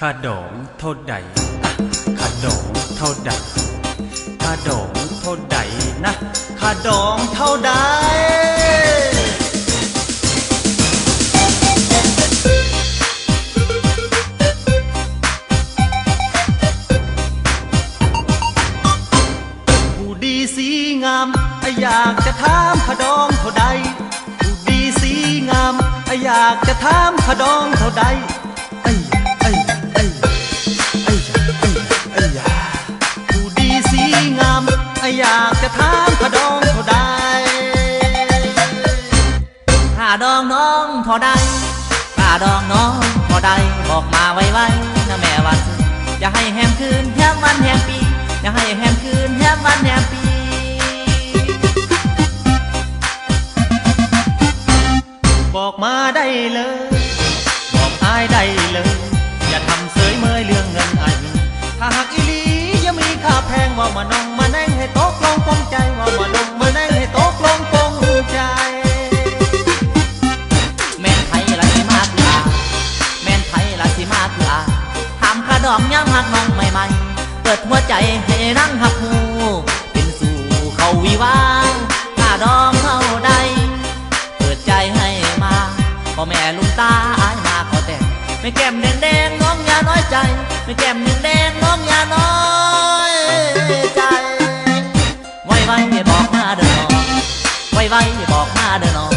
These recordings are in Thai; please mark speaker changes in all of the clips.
Speaker 1: ค่าดองเท่าใดอะค่าดองเท่าใดค่าดองเท่าใดนะค่าดองเท่าใดผู้ดีสีงามอยากจะถามขดองเท่าใดผู้ดีสีงามอยากจะถามขดองเท่าใด อยากจะถามขดองเท่าใด
Speaker 2: ข้าดองน้องเท่าใดข้าดองน้องเท่าใดบอกมาไวๆนะแม่วันอย่าให้แฮมคืนแฮมวันแฮมปีอย่าให้แฮมคืนแฮมวันแฮมปี
Speaker 1: บอกมาได้เลย บอกอายได้เลย ถาม
Speaker 2: ข้าดองย้ำหักน้องใหม่ๆ เปิดหัวใจให้นั่งหักหูเป็นสู่เขาวิวาข้าดองเท่าใดเปิดใจให้มาพ่อแม่ลุงตาอายมาขอแต่งไม่แก้มแดงแดงๆน้องอย่าน้อยใจ ไม่แก้มแดงแดงๆน้องอย่าน้อยใจ ไว้ไว้บอกมาเด้อน้องไว้ไว้บอกมาเด้อน้อง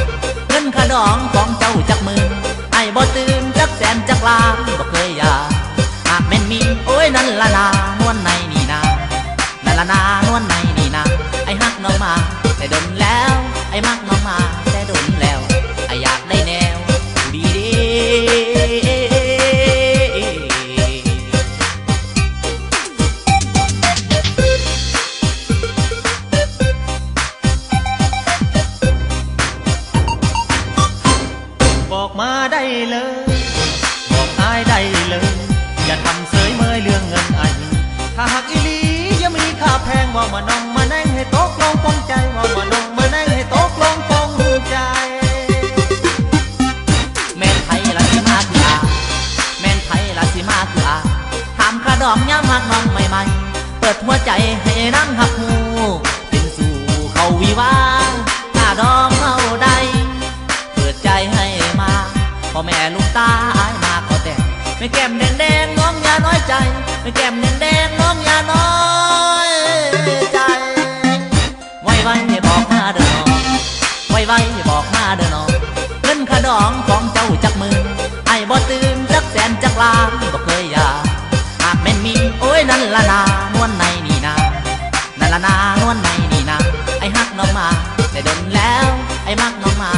Speaker 2: เงินขาดองของเจ้าจักมื่นไอ้บ่ตื่นจักแสนจักล้าน น้องมาแต่ดนแล้ว ไอ้มักน้องมาแต่ดนแล้วไอ้อยากได้แนวดีดี
Speaker 1: บอกมาได้เลย บอกอายได้เลย อย่าทำเสยเมยเรื่องเงินอันถ้าหากอีลียังมีค่าแพงว่ามาน้
Speaker 2: ดองย้ำหักน้องใหม่ๆ เปิดหัวใจให้นั่งหักหูเป็นสู่เขาวิวาข้าดองเท่าใดเปิดใจให้มาพ่อแม่ลุงตาอายมาขอแต่งไม่แก้มแดงแดงๆน้องอย่าน้อยใจ ไม่แก้มแดงแดงๆน้องอย่าน้อยใจ ไว้ไว้บอกมาเด้อน้องไว้ไว้บอกมาเด้อน้องเงินขาดอง ละนานวลในนี่นานั่นละนานวลในนี่นาไอ้ฮักน้องมาแต่โดนแล้ว ไอ้มักน้องมา